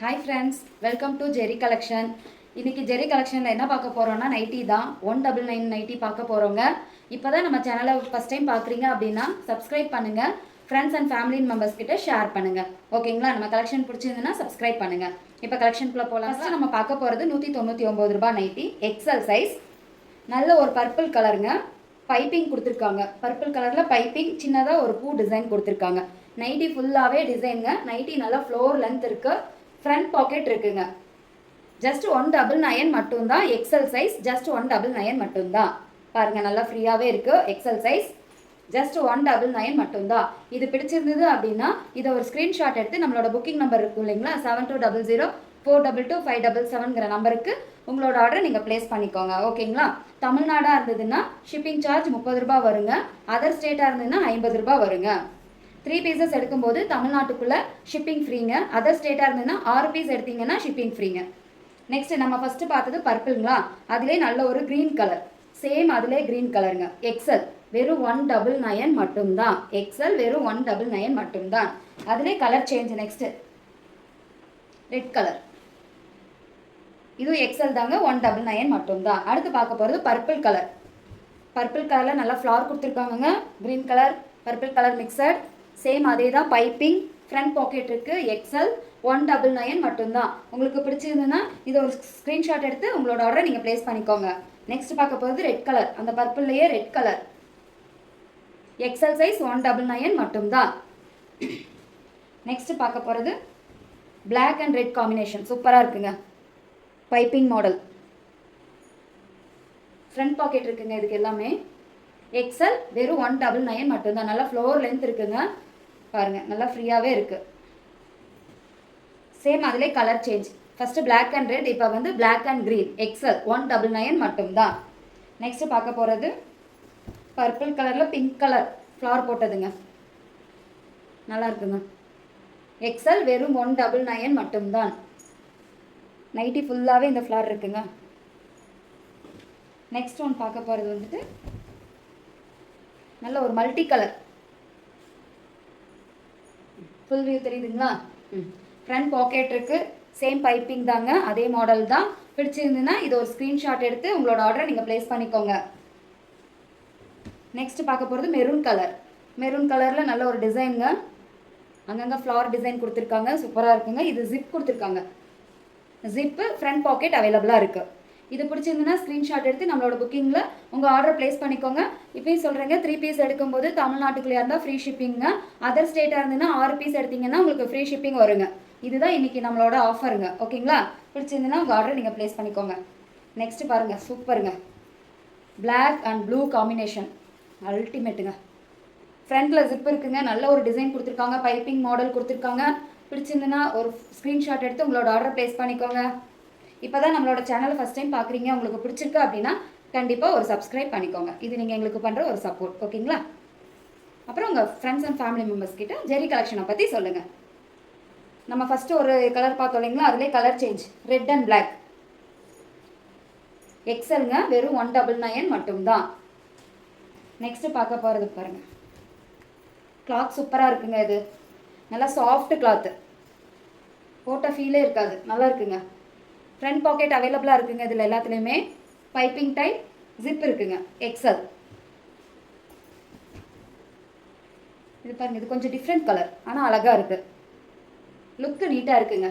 Hi friends welcome to Jerry collection இன்னைக்கு Jerry கலெக்ஷனில் என்ன பார்க்க போகிறோன்னா நைட்டி தான். ஒன் டபுள் நைன் நைட்டி பார்க்க போகிறோங்க இப்போ தான் நம்ம சேனலை ஃபஸ்ட் டைம் பார்க்குறீங்க அப்படின்னா சப்ஸ்கிரைப் பண்ணுங்கள் ஃப்ரெண்ட்ஸ் அண்ட் ஃபேமிலி மெம்பர்ஸ் கிட்ட ஷேர் பண்ணுங்கள் ஓகேங்களா நம்ம கலெக்ஷன் பிடிச்சிருந்ததுன்னா சப்ஸ்கிரைப் பண்ணுங்கள் இப்போ கலெக்ஷனுக்குள்ளே போகலாம் ஃபஸ்ட்டு நம்ம பார்க்க போகிறது நூற்றி தொண்ணூற்றி ஒம்பது ரூபாய் நைட்டி எக்ஸல் சைஸ் நல்ல ஒரு பர்பிள் கலருங்க பைப்பிங் கொடுத்துருக்காங்க. பர்பிள் கலரில் பைப்பிங் சின்னதாக ஒரு பூ டிசைன் கொடுத்துருக்காங்க. நைட்டி ஃபுல்லாகவே டிசைனுங்க நைட்டி நல்லா ஃப்ளோர் லென்த் இருக்குது ஃப்ரண்ட் பாக்கெட் இருக்குங்க. ஜஸ்ட் ஒன் டபுள் நயன் மட்டும்தான். XL size just one double nine மட்டும்தான். பாருங்கள் நல்லா ஃப்ரீயாகவே இருக்குது XL size just one double nine மட்டும்தான். இது பிடிச்சிருந்தது அப்படின்னா இதை ஒரு ஸ்க்ரீன்ஷாட் எடுத்து நம்மளோட புக்கிங் நம்பர் இருக்கும் இல்லைங்களா? Seven two double zero four double two five double செவன்கிற நம்பருக்கு உங்களோட ஆர்டர் நீங்கள் ப்ளேஸ் பண்ணிக்கோங்க. ஓகேங்களா தமிழ்நாடாக இருந்ததுன்னா ஷிப்பிங் சார்ஜ் முப்பது ரூபாய் வருங்க. அதர் ஸ்டேட்டாக இருந்ததுன்னா ஐம்பது ரூபாய் வருங்க. த்ரீ பீசஸ் எடுக்கும்போது தமிழ்நாட்டுக்குள்ளே ஷிப்பிங் ஃப்ரீங்க அதர் ஸ்டேட்டாக இருந்ததுன்னா ஆறு பீஸ் எடுத்தீங்கன்னா ஷிப்பிங் ஃப்ரீங்க நெக்ஸ்ட் நம்ம ஃபஸ்ட்டு பார்த்தது பர்பிள்ங்களா அதிலே நல்ல ஒரு க்ரீன் கலர் சேம் அதிலே க்ரீன் கலருங்க எக்ஸல் வெறும் ஒன் டபுள் நயன் மட்டும்தான். எக்ஸல் வெறும் ஒன் டபுள் நயன் மட்டும்தான். அதிலே colour change next red colour இதுவும் எக்ஸல் தாங்க. ஒன் டபுள் நயன் மட்டும்தான். அடுத்து பார்க்க போகிறது பர்பிள் கலர் பர்பிள் கலரில் நல்லா flare கொடுத்துருக்காங்கங்க. Green colour purple colour mixed same அதே தான் பைப்பிங் ஃப்ரண்ட் பாக்கெட் இருக்குது எக்ஸல் ஒன் டபுள் நயன் மட்டும்தான். உங்களுக்கு பிடிச்சிருந்ததுன்னா இதை ஒரு ஸ்க்ரீன்ஷாட் எடுத்து உங்களோட ஆர்டரை நீங்கள் ப்ளேஸ் பண்ணிக்கோங்க. நெக்ஸ்ட் பார்க்க போகிறது ரெட் கலர் அந்த பர்பிள்லேயே red colour XL size one double nine மட்டும்தான். நெக்ஸ்ட் பார்க்க போகிறது பிளாக் அண்ட் ரெட் காம்பினேஷன் சூப்பராக இருக்குங்க. பைப்பிங் மாடல் ஃப்ரண்ட் பாக்கெட் இருக்குங்க இதுக்கு எல்லாமே. எக்ஸல் வெறும் ஒன் டபுள் நைன் மட்டும்தான். நல்லா ஃப்ளோர் லென்த் இருக்குங்க. பாருங்கள் நல்லா ஃப்ரீயாகவே இருக்குது சேம் அதிலே colour change first black and red இப்போ வந்து black and green XL one double nine மட்டும்தான். நெக்ஸ்ட்டு பார்க்க போகிறது பர்பிள் கலரில் பிங்க் கலர் ஃப்ளவர் போட்டதுங்க. நல்லா இருக்குங்க. எக்ஸல் வெறும் ஒன் டபுள் நைன் மட்டும்தான். நைட்டி ஃபுல்லாகவே இந்த ஃப்ளார் இருக்குங்க. நெக்ஸ்ட் ஒன் பார்க்க போகிறது வந்துட்டு நல்ல ஒரு மல்டி கலர் ஃபுல் வியூ தெரியுதுங்களா? ம். ஃப்ரண்ட் பாக்கெட் இருக்குது சேம் பைப்பிங் தாங்க. அதே மாடல் தான். பிடிச்சிருந்துன்னா இது ஒரு ஸ்க்ரீன்ஷாட் எடுத்து உங்களோட ஆர்டரை நீங்கள் ப்ளேஸ் பண்ணிக்கோங்க. நெக்ஸ்ட் பார்க்க போகிறது மெரூன் கலர் மெரூன் கலரில் நல்ல ஒரு டிசைனுங்க அங்கங்கே ஃப்ளவர் டிசைன் கொடுத்துருக்காங்க. சூப்பராக இருக்குங்க. இது ஜிப் கொடுத்துருக்காங்க. ஜிப்பு ஃப்ரண்ட் பாக்கெட் அவைலபிளாக இருக்குது இது பிடிச்சிருந்துன்னா ஸ்க்ரீன்ஷாட் எடுத்து நம்மளோட புக்கிங்கில் உங்கள் ஆர்டர் ப்ளேஸ் பண்ணிக்கோங்க. இப்போயும் சொல்கிறேங்க த்ரீ பீஸ் எடுக்கும்போது தமிழ்நாட்டுக்குள்ளே இருந்தால் ஃப்ரீ ஷிப்பிங்க அதர் ஸ்டேட்டாக இருந்ததுன்னா ஆறு பீஸ் எடுத்தீங்கன்னா உங்களுக்கு ஃப்ரீ ஷிப்பிங் வருங்க. இதுதான் இன்றைக்கி நம்மளோட ஆஃபருங்க ஓகேங்களா பிடிச்சிருந்துன்னா உங்கள் ஆர்டர் நீங்கள் ப்ளேஸ் பண்ணிக்கோங்க. நெக்ஸ்ட் பாருங்கள் சூப்பருங்க பிளாக் அண்ட் ப்ளூ காம்பினேஷன் அல்டிமேட்டுங்க ஃப்ரண்ட்டில் ஜிப் இருக்குங்க. நல்ல ஒரு டிசைன் கொடுத்துருக்காங்க. பைப்பிங் மாடல் கொடுத்துருக்காங்க. பிடிச்சிருந்துன்னா ஒரு ஸ்க்ரீன்ஷாட் எடுத்து உங்களோட ஆர்டர் ப்ளேஸ் பண்ணிக்கோங்க. இப்போ தான் நம்மளோட சேனலை ஃபஸ்ட் டைம் பார்க்குறீங்க உங்களுக்கு பிடிச்சிருக்கு அப்படின்னா கண்டிப்பாக ஒரு சப்ஸ்கிரைப் பண்ணிக்கோங்க. இது நீங்கள் எங்களுக்கு பண்ணுற ஒரு சப்போர்ட் ஓகேங்களா அப்புறம் உங்கள் ஃப்ரெண்ட்ஸ் அண்ட் ஃபேமிலி மெம்பர்ஸ் கிட்ட ஜெரி கலெக்ஷனை பற்றி சொல்லுங்கள் நம்ம ஃபஸ்ட்டு ஒரு கலர் பார்த்தோம் இல்லைங்களா? அதிலே colour change red and black எக்ஸல்ங்க வெறும் ஒன் டபுள் நயன் மட்டும்தான். நெக்ஸ்ட்டு பார்க்க போகிறது பாருங்கள் கிளாத் சூப்பராக இருக்குங்க இது. நல்லா சாஃப்ட் கிளாத்து போட்ட ஃபீலே இருக்காது. நல்லா இருக்குங்க. ஃப்ரண்ட் பாக்கெட் அவைலபிளாக இருக்குங்க இதில் எல்லாத்துலேயுமே. பைப்பிங் டைப் ஜிப் இருக்குங்க. எக்ஸல் இது பாருங்கள் இது கொஞ்சம் டிஃப்ரெண்ட் கலர் ஆனால் அழகாக இருக்குது லுக்கு நீட்டாக இருக்குங்க.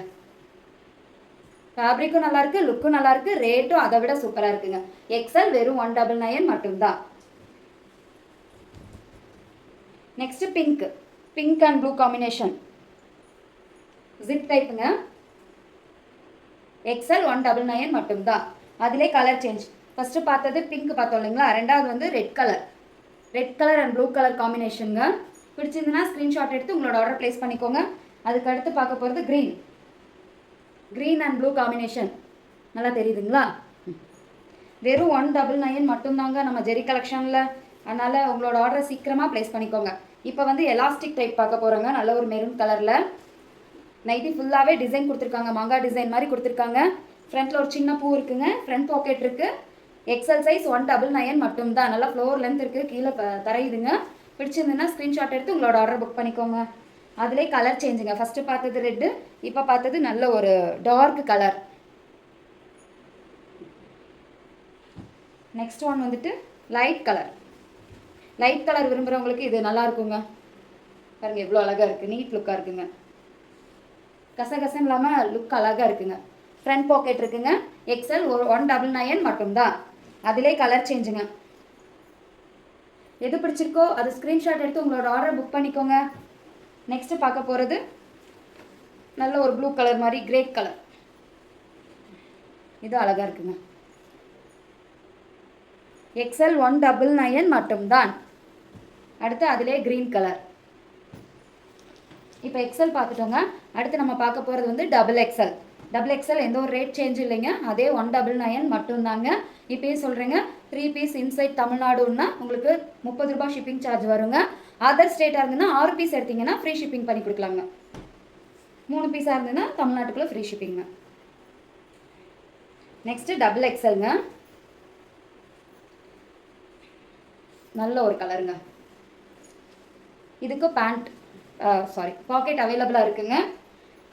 ஃபேப்ரிக்கும் நல்லாயிருக்கு லுக்கும் நல்லாயிருக்கு ரேட்டும் அதை விட சூப்பராக இருக்குங்க. எக்ஸல் வெறும் ஒன் டபுள் நைன் மட்டும்தான். Next pink pink and blue combination zip டைப்புங்க XL one double nine மட்டும்தான். அதிலே கலர் சேஞ்ச் ஃபஸ்ட்டு பார்த்தது பிங்க் பார்த்தோம் இல்லைங்களா? ரெண்டாவது வந்து red colour red colour and blue colour காம்பினேஷனுங்க பிடிச்சிருந்துன்னா ஸ்க்ரீன்ஷாட் எடுத்து உங்களோட ஆர்டர் ப்ளேஸ் பண்ணிக்கோங்க. அதுக்கு அடுத்து பார்க்க போகிறது green green and blue combination நல்லா தெரியுதுங்களா? ம். வெறும் ஒன் டபுள் நைன் மட்டும்தாங்க நம்ம ஜெரி கலெக்ஷனில். அதனால் உங்களோட ஆர்டரை சீக்கிரமாக ப்ளேஸ் பண்ணிக்கோங்க. இப்போ வந்து எலாஸ்டிக் டைப் பார்க்க போகிறோங்க நல்ல ஒரு மெரூன் கலரில் நைட்டி ஃபுல்லாகவே டிசைன் கொடுத்துருக்காங்க. மாங்காய் டிசைன் மாதிரி கொடுத்துருக்காங்க. ஃப்ரண்ட்டில் ஒரு சின்ன பூ இருக்குங்க. ஃப்ரண்ட் பாக்கெட் இருக்குது XL size one double nine மட்டும்தான். நல்லா ஃப்ளோர் லென்த் இருக்குது கீழே தரையுதுங்க. பிடிச்சிருந்துன்னா ஸ்க்ரீன்ஷாட் எடுத்து உங்களோட ஆர்டர் புக் பண்ணிக்கோங்க. அதிலே கலர் சேஞ்சுங்க ஃபஸ்ட்டு பார்த்தது ரெட்டு இப்போ பார்த்தது நல்ல ஒரு டார்க் கலர் நெக்ஸ்ட் ஒன் வந்துட்டு லைட் கலர் லைட் கலர் விரும்புகிறவங்களுக்கு இது நல்லா இருக்குங்க. பாருங்கள் எவ்வளோ அழகாக இருக்குது நீட் லுக்காக இருக்குங்க. கசகசம் இல்லாமல் லுக் அழகாக இருக்குங்க. ஃப்ரண்ட் பாக்கெட் இருக்குங்க. எக்ஸல் ஒரு ஒன் டபுள் நைன் மட்டும்தான். அதிலே கலர் சேஞ்சுங்க எது பிடிச்சிருக்கோ அது ஸ்க்ரீன்ஷாட் எடுத்து உங்களோட ஆர்டர் புக் பண்ணிக்கோங்க. நெக்ஸ்ட்டு பார்க்க போகிறது நல்ல ஒரு ப்ளூ கலர் மாதிரி கிரே கலர் இது அழகாக இருக்குங்க. எக்ஸல் ஒன் டபுள் நயன் மட்டும்தான். அடுத்து அதிலே க்ரீன் கலர் இப்போ எக்ஸல் பார்த்துட்டோங்க. அடுத்து நம்ம பார்க்க போகிறது வந்து டபுள் எக்ஸல் டபுள் எக்ஸல் எந்த ஒரு ரேட் சேஞ்ச் இல்லைங்க. அதே ஒன் டபுள் நைன் மட்டும்தாங்க. இப்பயும் சொல்கிறேங்க த்ரீ பீஸ் இன்சைட் தமிழ்நாடுன்னா உங்களுக்கு முப்பது ரூபாய் ஷிப்பிங் சார்ஜ் வருங்க. அதர் ஸ்டேட்டாக இருந்ததுன்னா ஆறு பீஸ் எடுத்தீங்கன்னா ஃப்ரீ ஷிப்பிங் பண்ணி கொடுக்கலாங்க. மூணு பீஸாக இருந்ததுன்னா தமிழ்நாட்டுக்குள்ளே ஃப்ரீ ஷிப்பிங்க நெக்ஸ்ட்டு டபுள் எக்ஸல்ங்க நல்ல ஒரு கலருங்க இதுக்கு பேண்ட் சாரி பாக்கெட் அவைலபிளாக இருக்குங்க.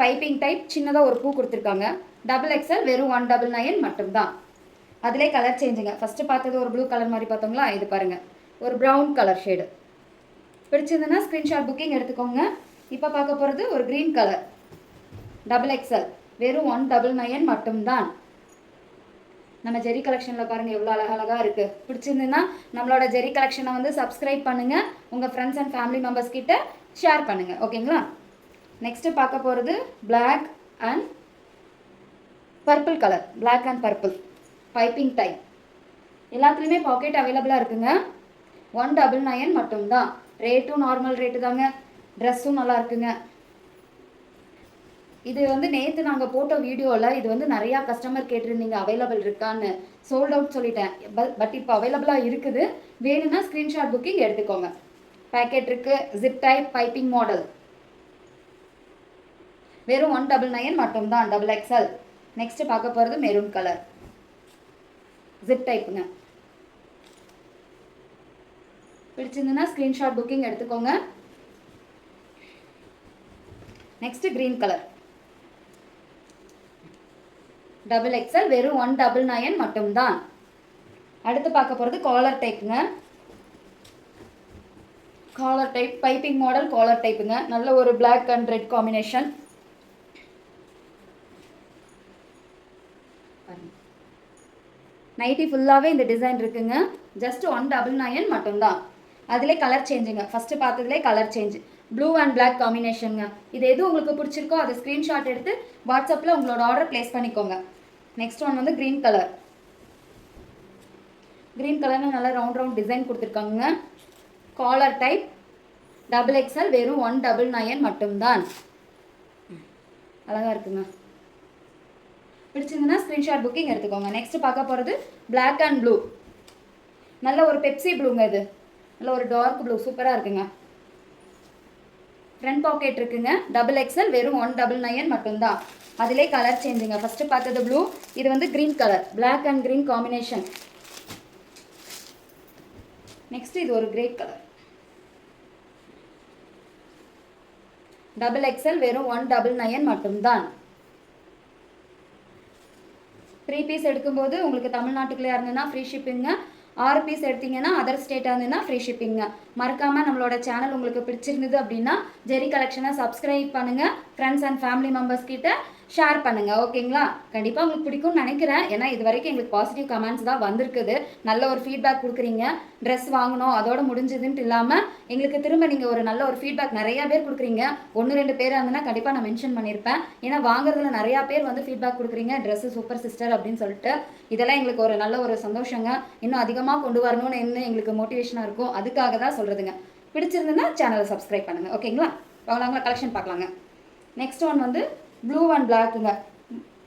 பைப்பிங் டைப் சின்னதாக ஒரு பூ கொடுத்துருக்காங்க. டபுள் எக்ஸல் வெறும் ஒன் டபுள் நைன் மட்டும்தான். அதிலே கலர் சேஞ்சுங்க ஃபஸ்ட்டு பார்த்தது ஒரு ப்ளூ கலர் மாதிரி பார்த்தோங்களா இது பாருங்கள் ஒரு ப்ரௌன் கலர் ஷேடு பிடிச்சிருந்ததுன்னா ஸ்க்ரீன்ஷாட் புக்கிங் எடுத்துக்கோங்க. இப்போ பார்க்க போகிறது ஒரு க்ரீன் கலர் டபுள் எக்ஸல் வெறும் ஒன் டபுள் நைன் மட்டும்தான். நம்ம ஜெரி கலெக்ஷனில் பாருங்கள் எவ்வளோ அழகழகாக இருக்குது பிடிச்சிருந்துன்னா நம்மளோட ஜெரி கலெக்ஷனை வந்து சப்ஸ்கிரைப் பண்ணுங்கள் உங்கள் ஃப்ரெண்ட்ஸ் அண்ட் ஃபேமிலி மெம்பர்ஸ் கிட்ட ஷேர் பண்ணுங்கள் ஓகேங்களா நெக்ஸ்ட்டு பார்க்க போகிறது black and purple colour black and purple piping type எல்லாத்துலேயுமே பாக்கெட் அவைலபிளாக இருக்குங்க. ஒன் டபுள் நயன் மட்டும்தான். ரேட்டும் நார்மல் ரேட்டு தாங்க. ட்ரெஸ்ஸும் நல்லா இருக்குங்க. இது வந்து நேற்று நாங்கள் போட்ட வீடியோவில் இது வந்து நிறையா கஸ்டமர் கேட்டிருந்தீங்க அவைலபிள் இருக்கான்னு. சோல்ட் அவுட் சொல்லிட்டேன். பட் இப்போ அவைலபிளாக இருக்குது. வேணும்னா ஸ்க்ரீன்ஷாட் புக்கிங் எடுத்துக்கோங்க. பேக்கெட் இருக்குது ஜிப் டைப் பைப்பிங் மாடல் வெறும் ஒன் டபுள் நைன் மட்டும்தான் டபுள் எக்ஸல் நெக்ஸ்ட்டு பார்க்க போகிறது மெரூன் கலர் ஜிப் டைப்புங்க பிடிச்சிருந்துன்னா ஸ்க்ரீன்ஷாட் புக்கிங் எடுத்துக்கோங்க. Next green colour double XL வெறும் ஒன் டபுள் நைன் மட்டும்தான். அடுத்து பார்க்க போகிறது collar டைப்புங்க collar type piping model collar டைப்புங்க நல்ல ஒரு black and red combination nighty ஃபுல்லாகவே இந்த டிசைன் இருக்குங்க. ஜஸ்ட் ஒன் டபுள் நயன் மட்டும்தான். அதிலே கலர் சேஞ்சுங்க first பார்த்ததுலே colour change blue and black காம்பினேஷனுங்க இது எது உங்களுக்கு பிடிச்சிருக்கோ அதை ஸ்க்ரீன்ஷாட் எடுத்து வாட்ஸ்அப்பில் உங்களோட ஆர்டர் ப்ளேஸ் பண்ணிக்கோங்க. நெக்ஸ்ட் ஒன் வந்து க்ரீன் கலர் க்ரீன் கலரில் நல்லா ரவுண்ட் ரவுண்ட் டிசைன் கொடுத்துருக்காங்க. காலர் டைப் டபுள் எக்ஸ்எல் வெறும் ஒன் டபுள் நயன் மட்டும்தான். அழகாக இருக்குங்க. பிடிச்சிருந்துன்னா ஸ்க்ரீன்ஷாட் புக்கிங் எடுத்துக்கோங்க. நெக்ஸ்ட் பார்க்க போகிறது பிளாக் அண்ட் ப்ளூ நல்ல ஒரு பெப்சி ப்ளூங்க இது. நல்ல ஒரு டார்க் ப்ளூ சூப்பராக இருக்குங்க. ஃப்ரண்ட் பாக்கெட் இருக்குங்க. டபுள் எக்ஸ்எல் வெறும் ஒன் டபுள் நைன் மட்டும்தான். அதிலே கலர் சேஞ்சுங்க ஃபஸ்ட்டு பார்த்தது ப்ளூ இது வந்து green colour black and green combination next இது ஒரு கிரே கலர் டபுள் எக்ஸ்எல் வெறும் ஒன் டபுள் நைன் மட்டும்தான். த்ரீ பீஸ் எடுக்கும்போது உங்களுக்கு தமிழ்நாட்டுக்குள்ளே இருந்ததுன்னா ஃப்ரீ ஷிப்பிங்க ஆறு பீஸ் எடுத்தீங்கன்னா அதர் ஸ்டேட்டாக இருந்ததுன்னா ஃப்ரீ ஷிப்பிங்க மறக்காமல் நம்மளோட சேனல் உங்களுக்கு பிடிச்சிருந்தது அப்படின்னா ஜெரி கலெக்ஷனை சப்ஸ்கிரைப் பண்ணுங்கள் ஃப்ரெண்ட்ஸ் அண்ட் ஃபேமிலி மெம்பர்ஸ் கிட்ட ஷேர் பண்ணுங்கள் ஓகேங்களா? கண்டிப்பாக உங்களுக்கு பிடிக்கும்னு நினைக்கிறேன். ஏன்னா இது வரைக்கும் எங்களுக்கு பாசிட்டிவ் கமெண்ட்ஸ் தான் வந்திருக்குது. நல்ல ஒரு ஃபீட்பேக் கொடுக்குறீங்க. ட்ரெஸ் வாங்கணும் அதோட முடிஞ்சதுன்ட்டு இல்லாமல் எங்களுக்கு திரும்ப நீங்கள் ஒரு நல்ல ஒரு ஃபீட்பேக் நிறையா பேர் கொடுக்குறீங்க. ஒன்று ரெண்டு பேர் இருந்ததுன்னா கண்டிப்பாக நான் மென்ஷன் பண்ணியிருப்பேன். ஏன்னா வாங்குறதுல நிறையா பேர் வந்து ஃபீட்பேக் கொடுக்குறீங்க. ட்ரெஸ்ஸு சூப்பர் சிஸ்டர் அப்படின்னு சொல்லிட்டு. இதெல்லாம் எங்களுக்கு ஒரு நல்ல ஒரு சந்தோஷங்க. இன்னும் அதிகமாக கொண்டு வரணும்னு இன்னும் எங்களுக்கு மோட்டிவேஷனாக இருக்கும் அதுக்காக தான் சொல்கிறதுங்க பிடிச்சிருந்ததுன்னா சேனலை சப்ஸ்கிரைப் பண்ணுங்கள் ஓகேங்களா? வாங்கலாங்களா கலெக்ஷன் பார்க்கலாங்க. நெக்ஸ்ட் ஒன் வந்து ப்ளூ அண்ட் பிளாக்குங்க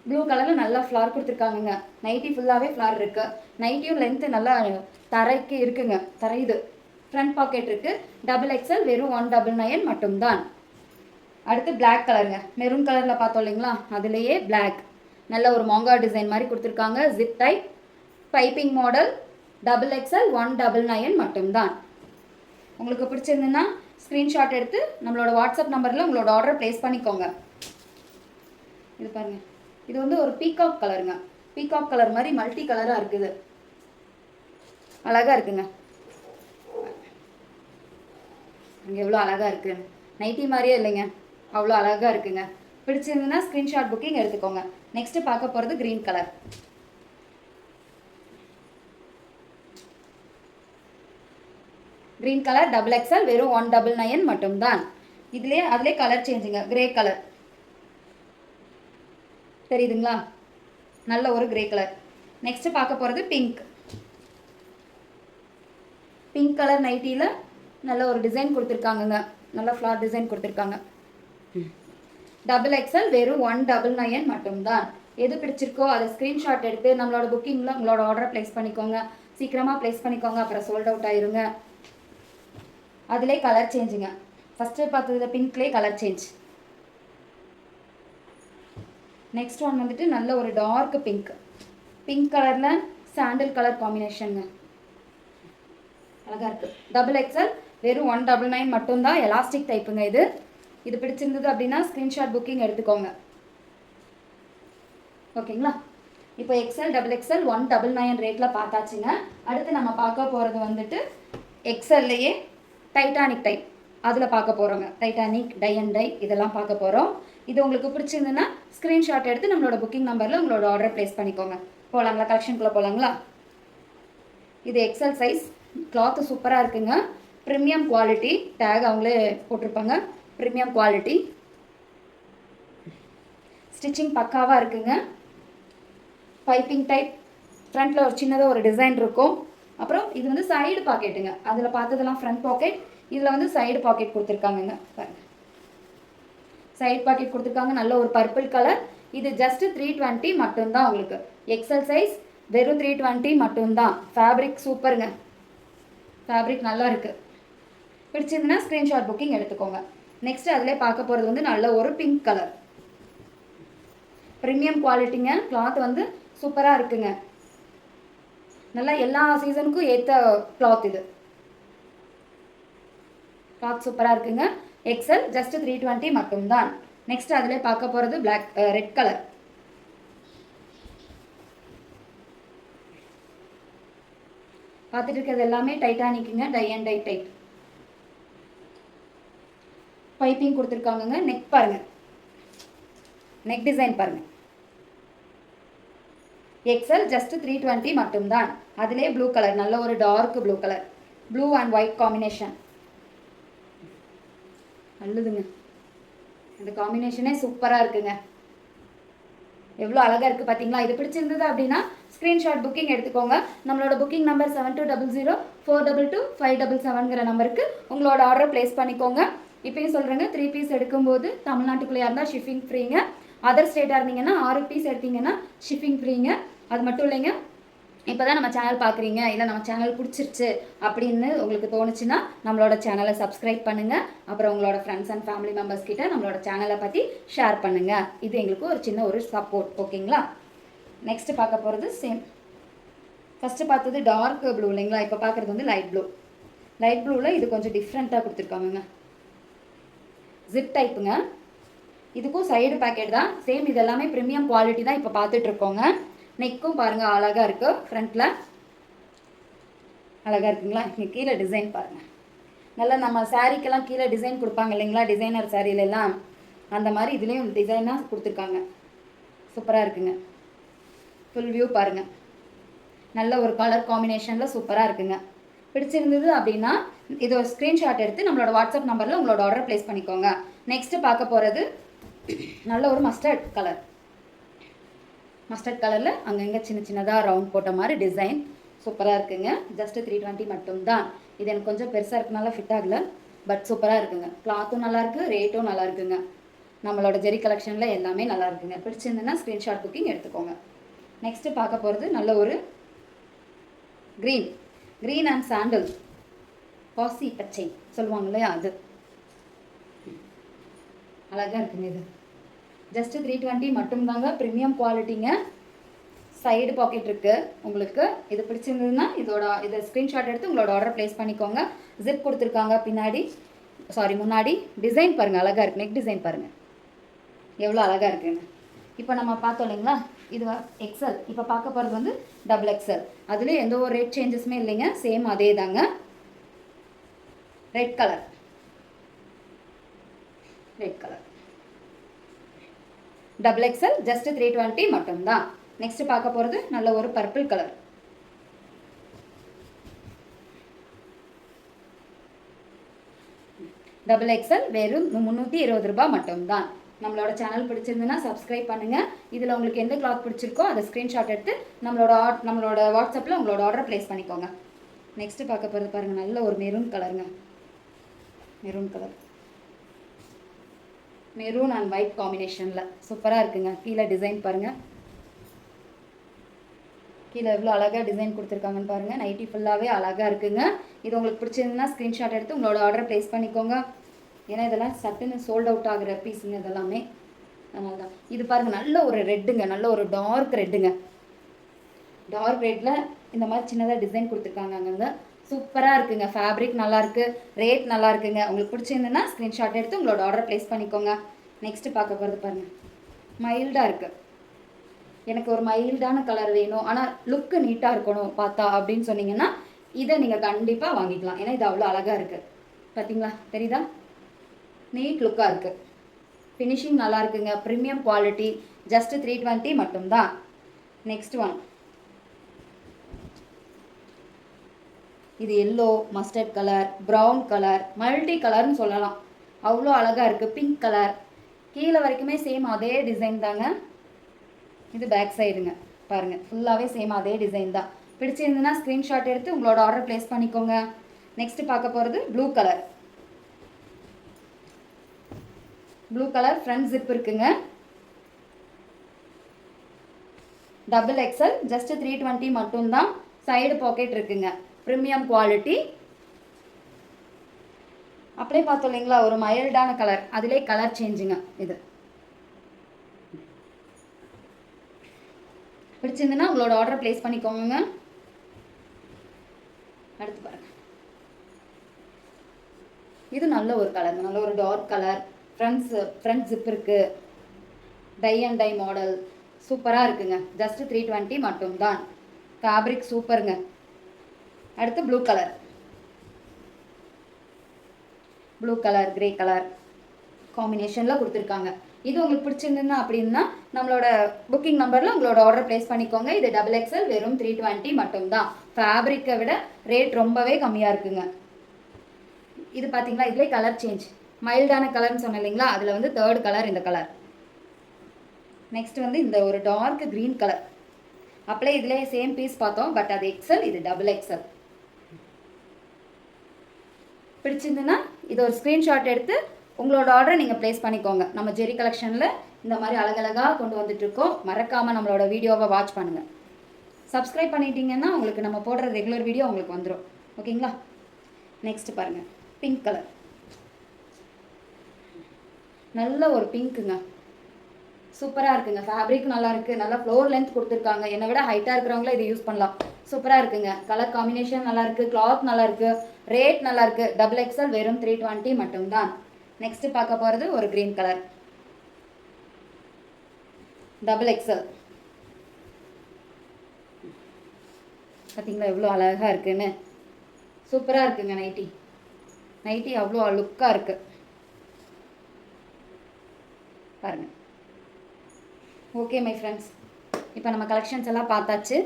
ப்ளூ கலரில் நல்லா ஃப்ளார் கொடுத்துருக்காங்கங்க. நைட்டி ஃபுல்லாகவே ஃப்ளார் இருக்குது நைட்டியும் லென்த்து நல்லா தரைக்கு இருக்குங்க. தரையுது. ஃப்ரண்ட் பாக்கெட் இருக்குது டபுள் எக்ஸல் வெறும் ஒன் டபுள் நைன் மட்டும்தான். அடுத்து பிளாக் கலருங்க மெரூன் கலரில் பார்த்தோம் இல்லைங்களா? அதுலேயே பிளாக் நல்ல ஒரு மாங்கா டிசைன் மாதிரி கொடுத்துருக்காங்க. Zip type piping model double XL one double nine மட்டும்தான். உங்களுக்கு பிடிச்சிருந்துன்னா ஸ்க்ரீன்ஷாட் எடுத்து நம்மளோட வாட்ஸ்அப் நம்பரில் உங்களோட ஆர்டர் ப்ளேஸ் பண்ணிக்கோங்க. இது பாருங்க. இது வந்து ஒரு பீகாக் கலருங்க பீகாக் கலர் மாதிரி மல்டி கலராக இருக்குது. அழகாக இருக்குங்க. இங்கே எவ்வளோ அழகாக இருக்கு. நைட்டி மாதிரியே இல்லைங்க. அவ்வளோ அழகாக இருக்குங்க. பிடிச்சிருந்ததுன்னா ஸ்க்ரீன்ஷாட் புக்கிங் எடுத்துக்கோங்க. நெக்ஸ்ட் பார்க்க போகிறது green colour green colour double XL வெறும் ஒன் டபுள் நைன் மட்டும்தான். இதுலேயே அதிலே கலர் சேஞ்சுங்க கிரே கலர் தெரியுதுங்களா? நல்ல ஒரு கிரே கலர் நெக்ஸ்ட் பார்க்க போகிறது பிங்க் பிங்க் கலர் நைட்டியில் நல்ல ஒரு டிசைன் கொடுத்துருக்காங்கங்க. நல்ல ஃப்ளார் டிசைன் கொடுத்துருக்காங்க. டபுள் எக்ஸ்எல் வெறும் ஒன் டபுள் நைன் மட்டும்தான். எது பிடிச்சிருக்கோ அதை ஸ்க்ரீன்ஷாட் எடுத்து நம்மளோட புக்கிங்கில் உங்களோட ஆர்டரை ப்ளேஸ் பண்ணிக்கோங்க. சீக்கிரமாக ப்ளேஸ் பண்ணிக்கோங்க. அப்புறம் சோல்ட் அவுட் ஆயிருங்க. அதிலே கலர் சேஞ்சுங்க ஃபஸ்ட்டு பார்த்தது பிங்க்லேயே கலர் சேஞ்ச் நெக்ஸ்ட் ஒன் வந்துட்டு நல்ல ஒரு டார்க் பிங்க் பிங்க் கலரில் சாண்டில் கலர் காம்பினேஷனுங்க அழகாக இருக்குது டபுள் எக்ஸ்எல் வெறும் ஒன் டபுள் நைன் மட்டும்தான் எலாஸ்டிக் டைப்புங்க இது. இது பிடிச்சிருந்தது அப்படின்னா ஸ்க்ரீன்ஷாட் புக்கிங் எடுத்துக்கோங்க. ஓகேங்களா? இப்போ XL double XL one double nine ரேட்டில் பார்த்தாச்சுங்க. அடுத்து நம்ம பார்க்க போகிறது வந்துட்டு எக்ஸ்எல்லையே டைட்டானிக் டைப் அதில் பார்க்க போகிறோங்க டைட்டானிக் டை அண்ட் டை இதெல்லாம் பார்க்க போகிறோம் இது உங்களுக்கு பிடிச்சிருந்துன்னா ஸ்க்ரீன்ஷாட் எடுத்து நம்மளோட புக்கிங் நம்பரில் உங்களோட ஆர்டர் ப்ளேஸ் பண்ணிக்கோங்க. போகலாங்களா கலெக்ஷனுக்குள்ளே போகலாங்களா இது எக்ஸல் சைஸ் கிளாத்து சூப்பராக இருக்குங்க. ப்ரீமியம் குவாலிட்டி டேக் அவங்களே போட்டிருப்பாங்க. ப்ரீமியம் குவாலிட்டி ஸ்டிச்சிங் பக்காவாக இருக்குங்க. பைப்பிங் டைப் ஃப்ரண்ட்டில் ஒரு சின்னதாக ஒரு டிசைன் இருக்கும். அப்புறம் இது வந்து சைடு பாக்கெட்டுங்க அதில் பார்த்ததெல்லாம் ஃப்ரண்ட் பாக்கெட் இதில் வந்து சைடு பாக்கெட் கொடுத்துருக்காங்கங்க. பாருங்க. சைட் பாக்கெட் கொடுத்துருக்காங்க. நல்ல ஒரு பர்பிள் கலர் இது ஜஸ்ட் த்ரீ டுவெண்ட்டி மட்டும்தான் உங்களுக்கு. எக்ஸல் சைஸ் வெறும் த்ரீ டுவெண்ட்டி மட்டும்தான். ஃபேப்ரிக் சூப்பருங்க ஃபேப்ரிக் நல்லா இருக்கு. பிடிச்சிருந்துன்னா ஸ்க்ரீன்ஷாட் புக்கிங் எடுத்துக்கோங்க. நெக்ஸ்ட் அதிலே பார்க்க போகிறது வந்து நல்ல ஒரு பிங்க் கலர் ப்ரீமியம் குவாலிட்டிங்க கிளாத் வந்து சூப்பராக இருக்குங்க. நல்லா எல்லா சீசனுக்கும் ஏற்ற கிளாத் இது. கிளாத் சூப்பராக இருக்குங்க. எக்ஸல் ஜஸ்ட் த்ரீ டுவெண்ட்டி மட்டும்தான். நெக்ஸ்ட் அதில் பார்க்க போகிறது பிளாக் ரெட் கலர் பார்த்துட்டு இருக்கிறது எல்லாமே டைட்டானிக்குங்க tie and dye tight piping கொடுத்துருக்காங்கங்க. Neck பாருங்கள் நெக் டிசைன் பாருங்கள் எக்ஸல் ஜஸ்ட் த்ரீ டுவெண்ட்டி மட்டும்தான். அதிலே ப்ளூ கலர் நல்ல ஒரு dark blue colour blue and white combination நல்லதுங்க. இந்த காம்பினேஷனே சூப்பராக இருக்குங்க. எவ்வளோ அழகாக இருக்குது பார்த்தீங்களா இது பிடிச்சிருந்தது அப்படின்னா ஸ்க்ரீன்ஷாட் புக்கிங் எடுத்துக்கோங்க. நம்மளோட booking number seven two double zero four double two five double செவன்கிற நம்பருக்கு உங்களோட ஆர்டரை ப்ளேஸ் பண்ணிக்கோங்க. இப்பயும் சொல்கிறேங்க த்ரீ பீஸ் எடுக்கும்போது தமிழ்நாட்டுக்குள்ளேயா இருந்தால் ஷிப்பிங் ஃப்ரீங்க அதர் ஸ்டேட்டாக இருந்தீங்கன்னா ஆறு பீஸ் எடுத்தீங்கன்னா ஷிப்பிங் ஃப்ரீங்க அது மட்டும் இல்லைங்க இப்போ தான் நம்ம சேனல் பார்க்குறீங்க இல்லை நம்ம சேனல் பிடிச்சிருச்சு அப்படின்னு உங்களுக்கு தோணுச்சுன்னா நம்மளோட சேனலை சப்ஸ்கிரைப் பண்ணுங்கள் அப்புறம் உங்களோட ஃப்ரெண்ட்ஸ் அண்ட் ஃபேமிலி மெம்பர்ஸ் கிட்ட நம்மளோட சேனலை பற்றி ஷேர் பண்ணுங்கள் இது எங்களுக்கு ஒரு சின்ன ஒரு சப்போர்ட் ஓகேங்களா நெக்ஸ்ட் பார்க்க போகிறது சேம் ஃபஸ்ட்டு பார்த்தது டார்க் ப்ளூ இல்லைங்களா? இப்போ பார்க்குறது வந்து லைட் ப்ளூ லைட் ப்ளூவில் இது கொஞ்சம் டிஃப்ரெண்ட்டாக கொடுத்துருக்காங்க ஜிப் டைப்புங்க இதுக்கும் சைடு பேக்கெட் தான். சேம் இது எல்லாமே ப்ரீமியம் குவாலிட்டி தான் இப்போ பார்த்துட்ருக்கோங்க நெக்கும் பாருங்கள் அழகாக இருக்குது ஃப்ரண்ட்டில் அழகாக இருக்குங்களா? இங்கே கீழே டிசைன் பாருங்கள் நல்லா நம்ம சாரீக்கெல்லாம் கீழே டிசைன் கொடுப்பாங்க இல்லைங்களா? டிசைனர் சாரீலெல்லாம் அந்த மாதிரி இதுலேயும் டிசைனாக கொடுத்துருக்காங்க. சூப்பராக இருக்குங்க. ஃபுல் வியூ பாருங்கள் நல்ல ஒரு கலர் காம்பினேஷனில் சூப்பராக இருக்குங்க. பிடிச்சிருந்தது அப்படின்னா இது ஒரு ஸ்க்ரீன்ஷாட் எடுத்து நம்மளோட வாட்ஸ்அப் நம்பரில் உங்களோட ஆர்டர் ப்ளேஸ் பண்ணிக்கோங்க. நெக்ஸ்ட்டு பார்க்க போகிறது நல்ல ஒரு மஸ்டர்ட் கலர் மஸ்டர்ட் கலரில் அங்கங்கே சின்ன சின்னதாக ரவுண்ட் போட்ட மாதிரி டிசைன் சூப்பராக இருக்குங்க. ஜஸ்ட்டு த்ரீ டுவெண்ட்டி மட்டும்தான். இது எனக்கு கொஞ்சம் பெருசாக இருக்கனால ஃபிட் ஆகலை. பட் சூப்பராக இருக்குங்க. கிளாத்தும் நல்லாயிருக்கு ரேட்டும் நல்லா இருக்குங்க. நம்மளோட ஜெரி கலெக்ஷனில் எல்லாமே நல்லா இருக்குங்க. பிடிச்சிருந்துன்னா ஸ்க்ரீன்ஷாட் புக்கிங் எடுத்துக்கோங்க. நெக்ஸ்ட்டு பார்க்க போகிறது நல்ல ஒரு க்ரீன் க்ரீன் அண்ட் சாண்டல் பாசி பச்சை சொல்லுவாங்க இல்லையா அது? அழகாக இருக்குங்க இது. ஜஸ்ட்டு த்ரீ டுவெண்ட்டி மட்டும்தாங்க ப்ரீமியம் குவாலிட்டிங்க சைடு பாக்கெட் இருக்குது உங்களுக்கு. இது பிடிச்சிருந்ததுன்னா இதோட இதை ஸ்க்ரீன்ஷாட் எடுத்து உங்களோட ஆர்டர் ப்ளேஸ் பண்ணிக்கோங்க. ஜிப் கொடுத்துருக்காங்க பின்னாடி. சாரி முன்னாடி. டிசைன் பாருங்கள் அழகாக இருக்குது நெக் டிசைன் பாருங்கள் எவ்வளோ அழகாக இருக்குன்னு. இப்போ நம்ம பார்த்தோம் இல்லைங்களா? இது எக்ஸல் இப்போ பார்க்க போகிறது வந்து டபுள் எக்ஸல் அதுலேயும் எந்த ஒரு ரேட் சேஞ்சஸுமே இல்லைங்க. சேம் அதே தாங்க red colour red colour double XL just three twenty மட்டும்தான். நெக்ஸ்ட் பார்க்க போகிறது நல்ல ஒரு பர்பிள் கலர் டபுள் எக்ஸல் வெறும் முந்நூற்றி இருபது ரூபாய் மட்டும்தான். நம்மளோட சேனல் பிடிச்சிருந்துன்னா சப்ஸ்கிரைப் பண்ணுங்கள் இதில் உங்களுக்கு எந்த கிளாத் பிடிச்சிருக்கோ அதை ஸ்க்ரீன்ஷாட் எடுத்து நம்மளோட ஆட் நம்மளோட வாட்ஸ்அப்பில் உங்களோட ஆர்டர் ப்ளேஸ் பண்ணிக்கோங்க. நெக்ஸ்ட்டு பார்க்க போகிறது பாருங்கள் நல்ல ஒரு மெரூன் கலருங்க maroon colour maroon and white காம்பினேஷனில் சூப்பராக இருக்குங்க. கீழே டிசைன் பாருங்கள் கீழே எவ்வளோ அழகாக டிசைன் கொடுத்துருக்காங்கன்னு பாருங்கள் நைட்டி ஃபுல்லாகவே அழகாக இருக்குங்க. இது உங்களுக்கு பிடிச்சிருந்துன்னா ஸ்க்ரீன்ஷாட் எடுத்து உங்களோட ஆர்டரை ப்ளேஸ் பண்ணிக்கோங்க. ஏன்னா இதெல்லாம் சட்டுன்னு சோல்ட் அவுட் ஆகிற பீஸுங்க இதெல்லாமே. அதனால தான் இது பாருங்கள் நல்ல ஒரு ரெட்டுங்க நல்ல ஒரு டார்க் ரெட்டுங்க டார்க் ரெட்டில் இந்த மாதிரி சின்னதாக டிசைன் கொடுத்துருக்காங்க அங்கங்கே. சூப்பராக இருக்குங்க. ஃபேப்ரிக் நல்லாயிருக்கு ரேட் நல்லா இருக்குங்க. உங்களுக்கு பிடிச்சிருந்துன்னா ஸ்க்ரீன்ஷாட் எடுத்து உங்களோட ஆர்டர் ப்ளேஸ் பண்ணிக்கோங்க. நெக்ஸ்ட்டு பார்க்க போகிறது பாருங்கள் மைல்டாக இருக்குது எனக்கு ஒரு மைல்டான கலர் வேணும். ஆனால் லுக்கு நீட்டாக இருக்கணும் பார்த்தா அப்படின்னு சொன்னீங்கன்னா இதை நீங்கள் கண்டிப்பாக வாங்கிக்கலாம். ஏன்னா இது அவ்வளோ அழகாக இருக்குது பார்த்தீங்களா தெரியுதா? நீட் லுக்காக இருக்குது ஃபினிஷிங் நல்லா இருக்குங்க. Premium quality just three twenty மட்டும்தான். நெக்ஸ்ட் ஒன் இது yellow mustard colour brown colour multi கலர்னு சொல்லலாம். அவ்வளோ அழகாக இருக்குது பிங்க் கலர் கீழே வரைக்குமே சேம் அதே டிசைன் தாங்க. இது பேக் சைடுங்க பாருங்கள் ஃபுல்லாகவே சேம் அதே டிசைன் தான். பிடிச்சிருந்துன்னா ஸ்க்ரீன்ஷாட் எடுத்து உங்களோட ஆர்டர் ப்ளேஸ் பண்ணிக்கோங்க. நெக்ஸ்ட் பார்க்க போகிறது blue colour blue colour front zip இருக்குங்க. Double XL just three twenty மட்டும்தான். சைடு பாக்கெட் இருக்குங்க. ப்ரீமியம் குவாலிட்டி அப்படியே பார்த்தோம் இல்லைங்களா? ஒரு மைல்டான கலர் அதிலே கலர் சேஞ்சுங்க இது. பிடிச்சிருந்துன்னா உங்களோட ஆர்டர் ப்ளேஸ் பண்ணிக்கோங்க. அடுத்து பாருங்க. இது நல்ல ஒரு கலர் நல்ல ஒரு dark colour friends front zip இருக்குது டை அண்ட் டை மாடல் சூப்பராக இருக்குங்க. ஜஸ்ட் த்ரீ டுவெண்ட்டி மட்டும்தான். ஃபேப்ரிக் சூப்பருங்க அடுத்து blue colour blue colour grey colour காம்பினேஷனில் கொடுத்துருக்காங்க. இது உங்களுக்கு பிடிச்சிருந்ததுன்னா அப்படின்னா நம்மளோட புக்கிங் நம்பரில் உங்களோட ஆர்டர் ப்ளேஸ் பண்ணிக்கோங்க. இது டபுள் எக்ஸ்எல் வெறும் த்ரீ டுவெண்ட்டி மட்டும்தான். ஃபேப்ரிக்கை விட ரேட் ரொம்பவே கம்மியாக இருக்குங்க. இது பார்த்தீங்களா இதுலேயே கலர் சேஞ்ச் மைல்டான கலர்னு சொன்னேன் இல்லைங்களா? அதில் வந்து தேர்ட் கலர் இந்த கலர் நெக்ஸ்ட் வந்து இந்த ஒரு டார்க் க்ரீன் கலர் அப்படியே இதிலே சேம் பீஸ் பார்த்தோம். பட் அது எக்ஸல் இது டபுள் எக்ஸல் பிடிச்சிருந்துன்னா இதை ஒரு ஸ்க்ரீன்ஷாட் எடுத்து உங்களோட ஆர்டரை நீங்கள் ப்ளேஸ் பண்ணிக்கோங்க. நம்ம ஜெரி கலெக்ஷனில் இந்த மாதிரி அழகழகாக கொண்டு வந்துட்ருக்கோம் மறக்காமல் நம்மளோட வீடியோவை வாட்ச் பண்ணுங்கள் சப்ஸ்கிரைப் பண்ணிட்டீங்கன்னா உங்களுக்கு நம்ம போடுற ரெகுலர் வீடியோ உங்களுக்கு வந்துடும் ஓகேங்களா? நெக்ஸ்ட் பாருங்கள் பிங்க் கலர் நல்ல ஒரு பிங்க்குங்க சூப்பராக இருக்குங்க. ஃபேப்ரிக் நல்லா இருக்குது நல்லா ஃப்ளோர் லென்த் கொடுத்துருக்காங்க. என்னை விட ஹைட்டாக இருக்கிறவங்களே இதை யூஸ் பண்ணலாம். சூப்பராக இருக்குங்க. கலர் காம்பினேஷன் நல்லா இருக்குது கிளாத் நல்லா இருக்குது ரேட் நல்லா இருக்குது டபுள் எக்ஸல் வெறும் த்ரீ டுவெண்ட்டி மட்டும்தான். நெக்ஸ்ட்டு பார்க்க போகிறது ஒரு க்ரீன் கலர் டபுள் எக்ஸல் பார்த்தீங்களா எவ்வளோ அழகாக இருக்குன்னு. சூப்பராக இருக்குங்க நைட்டி நைட்டி அவ்வளோ லுக்காக இருக்குது பாருங்கள் ஓகே மை ஃப்ரெண்ட்ஸ் இப்போ நம்ம கலெக்ஷன்ஸ் எல்லாம் பார்த்தாச்சு.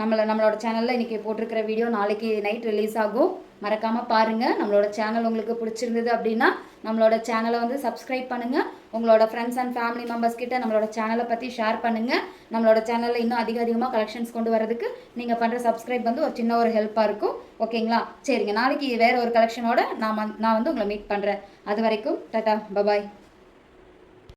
நம்மளை நம்மளோட சேனலில் இன்றைக்கி போட்டிருக்கிற வீடியோ நாளைக்கு நைட் ரிலீஸ் ஆகும். மறக்காமல் பாருங்கள் நம்மளோட சேனல் உங்களுக்கு பிடிச்சிருந்தது அப்படின்னா நம்மளோட சேனலை வந்து சப்ஸ்கிரைப் பண்ணுங்கள் உங்களோட ஃப்ரெண்ட்ஸ் அண்ட் ஃபேமிலி மெம்பர்ஸ் கிட்ட நம்மளோட சேனலை பற்றி ஷேர் பண்ணுங்கள் நம்மளோட சேனலில் இன்னும் அதிக அதிகமாக கலெக்ஷன்ஸ் கொண்டு வரதுக்கு நீங்கள் பண்ணுற சப்ஸ்கிரைப் வந்து ஒரு சின்ன ஒரு ஹெல்ப்பாக இருக்கும். ஓகேங்களா சரிங்க. நாளைக்கு வேறு ஒரு கலெக்ஷனோட நான் நான் வந்து உங்களை மீட் பண்ணுறேன் அது வரைக்கும் டாட்டா பபாய்